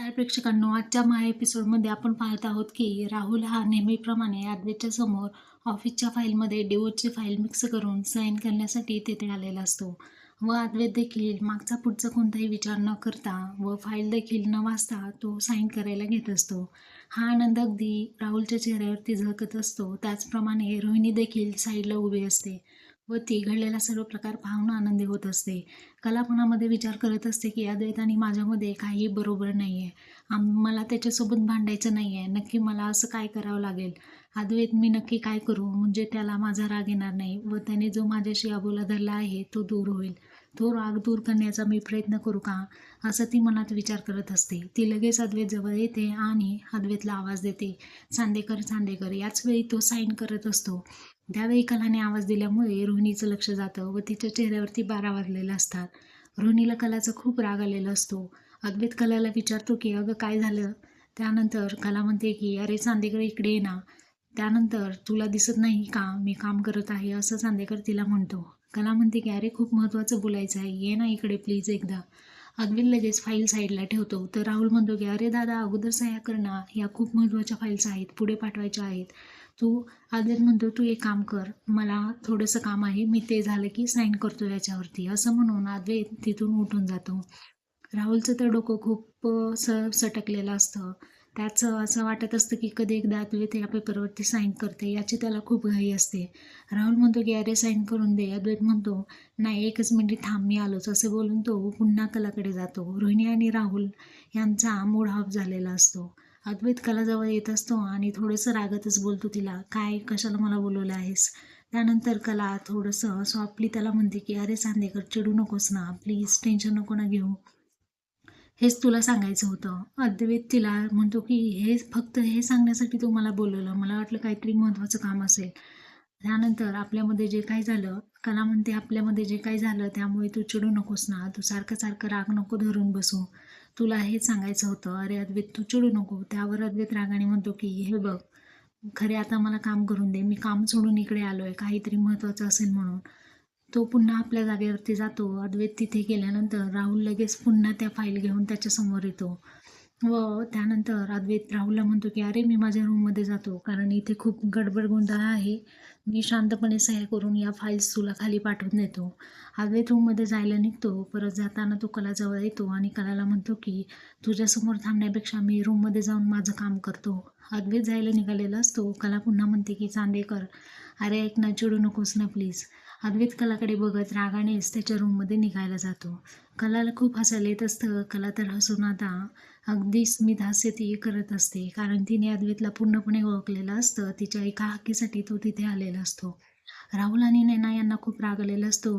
नमस्कार प्रेक्षकांनो आजच्या मा एपिसोडमध्ये आपण पाहत आहोत की राहुल हा नेहमीप्रमाणे अद्वैतच्या समोर ऑफिसच्या फाईलमध्ये डिओची फाईल मिक्स करून साईन करण्यासाठी तेथे आलेला असतो. व अद्वैत देखील मागचा पुढचा कोणताही विचार न करता व फाईल देखील न वाचता तो साईन करायला घेत असतो. हा आनंद अगदी राहुलच्या चेहऱ्यावरती झळकत असतो. त्याचप्रमाणे रोहिणी देखील साईडला उभी असते. व ती घडलेला सर्व प्रकार पाहून आनंदी होत असते. कलापणामध्ये विचार करत असते की अद्वैत आणि माझ्यामध्ये काही बरोबर नाही आहे आम मला त्याच्यासोबत भांडायचं नाही आहे नक्की मला असं काय करावं लागेल? अद्वैत मी नक्की काय करू? म्हणजे त्याला माझा राग येणार नाही व त्याने जो माझ्याशी अबोला धरला आहे तो दूर होईल. तो राग दूर करण्याचा मी प्रयत्न करू का? असं ती मनात विचार करत असते. ती लगेच अद्वैत जवळ येते आणि अद्वैतला आवाज देते. चांदेकर चांदेकर याच वेळी तो साईन करत असतो. त्यावेळी कलाने आवाज दिल्यामुळे रोहिणीचं लक्ष जातं व तिच्या चेहऱ्यावरती बारा वाजलेल्या असतात. रोहिणीला कलाचा खूप राग आलेला असतो. अद्वैत कलाला विचारतो की अगं काय झालं? त्यानंतर कला म्हणते की अरे चांदेकर इकडे ये ना. त्यानंतर तुला दिसत नाही का? मी काम करत आहे असं चांदेकर तिला म्हणतो. कला म्हणते की अरे खूप महत्त्वाचं बोलायचं आहे. ये ना इकडे प्लीज एकदा. अद्वैत लगेच फाईल साईडला ठेवतो. तर राहुल म्हणतो की अरे दादा अगोदर सह्या करणं या खूप महत्त्वाच्या फाईल्स आहेत. पुढे पाठवायच्या आहेत. तू आदर म्हणतो तू एक काम कर. मला थोडंसं काम आहे. मी ते झालं की साईन करतो याच्यावरती. असं म्हणून आदवे तिथून उठून जातो. राहुलचं तर डोकं खूप स सटकलेलं असतं. त्याचं असं वाटत असतं की कधी एकदा अद्वैत या पेपरवरती साईन करते याची त्याला खूप घाई असते. राहुल म्हणतो की अरे साईन करून दे. अद्वैत म्हणतो नाही एकच मिनिट थांब मी आलोच. असे बोलून तो पुन्हा कलाकडे जातो. रोहिणी आणि राहुल यांचा मूड ऑफ झालेला असतो. अद्वैत कलाजवळ येत असतो आणि थोडंसं रागतच बोलतो तिला काय कशाला मला बोलवलं आहेस? त्यानंतर कला थोडंसं सॉफ्टली त्याला म्हणते की अरे चांदेकर चिडू नकोस ना प्लीज टेन्शन नको ना घेऊ. हेच तुला सांगायचं होतं. अद्वैत तिला म्हणतो की हे फक्त हे सांगण्यासाठी तू मला बोलवलं. मला वाटलं काहीतरी महत्त्वाचं काम असेल. त्यानंतर आपल्यामध्ये जे काही झालं कला म्हणते आपल्यामध्ये जे काही झालं त्यामुळे तू चिडू नकोस ना. तू सारखं सारखं राग नको धरून बसू. तुला हेच सांगायचं होतं. अरे अद्वैत तू चिडू नको. त्यावर अद्वैत रागाने म्हणतो की हे बघ खरे आता मला काम करून दे. मी काम सोडून इकडे आलो आहे काहीतरी महत्त्वाचं असेल म्हणून. तो पुन्हा आपल्या जागेवरती जातो. अद्वैत तिथे गेल्यानंतर राहुल लगेच पुन्हा त्या फाईल घेऊन त्याच्यासमोर येतो. व त्यानंतर अद्वैत राहुलला म्हणतो की अरे मी माझ्या रूममध्ये जातो. कारण इथे खूप गडबड गोंधळ आहे. मी शांतपणे सह्या करून या फाईल्स तुला खाली पाठवून देतो. अद्वैत रूममध्ये जायला निघतो. परत जाताना तो कलाजवळ येतो आणि कलाला म्हणतो की तुझ्यासमोर थांबण्यापेक्षा मी रूममध्ये जाऊन माझं काम करतो. अद्वैत जायला निघालेला असतो. कला पुन्हा म्हणते की चांदेकर अरे ऐक ना चिडू नकोस ना प्लीज अद्वैत कलाकडे बघत रागानेच त्याच्या रूममध्ये निघायला जातो. कलाला खूप हसायला येत असतं. कला तर हसून आता अगदी स्मित हास्य ती करत असते. कारण तिने अद्वैतला पूर्णपणे ओळखलेलं असतं. तिच्या एका हक्कीसाठी तो तिथे आलेला असतो. राहुल आणि नैना यांना खूप राग आलेला असतो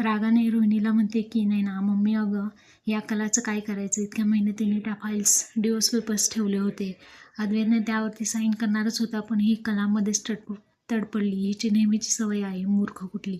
रागाने रोहिणीला म्हणते की नैना मम्मी अगं या कलाचं काय करायचं? इतक्या मेहनतीने त्या फाईल्स डिओस पेपर्स ठेवले होते. अद्वैतने त्यावरती साईन करणारच होता पण ही कलामध्येच तड तडपडली. हिची नेहमीची सवय आहे मूर्ख कुठली?